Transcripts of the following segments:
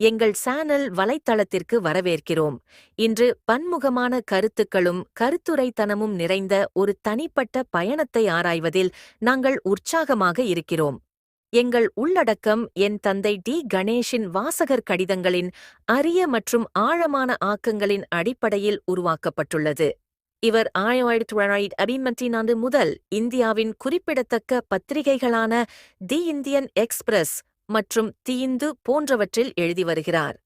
எங்கள் சேனல் வலைத்தளத்திற்கு வரவேற்கிறோம். இன்று பன்முகமான கருத்துக்களும் கருத்துரைத்தனமும் நிறைந்த ஒரு தனிப்பட்ட பயணத்தை ஆராய்வதில் நாங்கள் உற்சாகமாக இருக்கிறோம். எங்கள் உள்ளடக்கம் என் தந்தை டி. கணேஷின் வாசகர் கடிதங்களின் அரிய மற்றும் ஆழமான ஆக்கங்களின் அடிப்படையில் உருவாக்கப்பட்டுள்ளது. இவர் ஆயிரத்தி தொள்ளாயிரத்தி அபிமத்தின் ஆண்டு முதல் இந்தியாவின் குறிப்பிடத்தக்க பத்திரிகைகளான தி இந்தியன் எக்ஸ்பிரஸ் மற்றும் தி இந்து போன்றவற்றில் எழுதி வருகிறார்.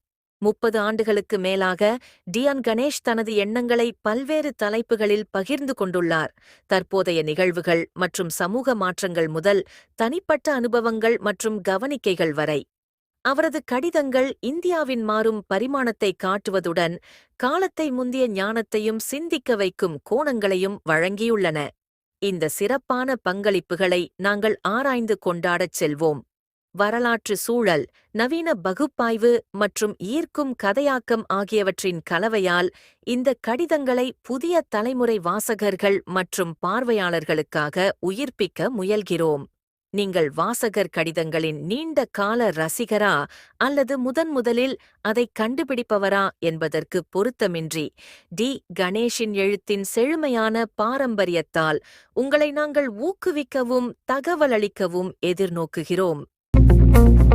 முப்பது ஆண்டுகளுக்கு மேலாக டியான் கணேஷ் தனது எண்ணங்களை பல்வேறு தலைப்புகளில் பகிர்ந்து கொண்டுள்ளார். தற்போதைய நிகழ்வுகள் மற்றும் சமூக மாற்றங்கள் முதல் தனிப்பட்ட அனுபவங்கள் மற்றும் கவனிக்கைகள் வரை. அவரது கடிதங்கள் இந்தியாவின் மாறும் பரிமாணத்தை காட்டுவதுடன் காலத்தை முந்திய ஞானத்தையும் சிந்திக்க வைக்கும் கோணங்களையும் வழங்கியுள்ளன. இந்த சிறப்பான பங்களிப்புகளை நாங்கள் ஆராய்ந்து கொண்டாடச் செல்வோம். வரலாற்று சூழல் நவீன பகுப்பாய்வு மற்றும் ஈர்க்கும் கதையாக்கம் ஆகியவற்றின் கலவையால் இந்த கடிதங்களை புதிய தலைமுறை வாசகர்கள் மற்றும் பார்வையாளர்களுக்காக உயிர்ப்பிக்க முயல்கிறோம். நீங்கள் வாசகர் கடிதங்களின் நீண்ட கால ரசிகரா அல்லது முதன் முதலில் அதை கண்டுபிடிப்பவரா என்பதற்கு பொருத்தமின்றி டி. கணேஷின் எழுத்தின் செழுமையான பாரம்பரியத்தால் உங்களை நாங்கள் ஊக்குவிக்கவும் தகவலளிக்கவும் எதிர்நோக்குகிறோம். Thank you.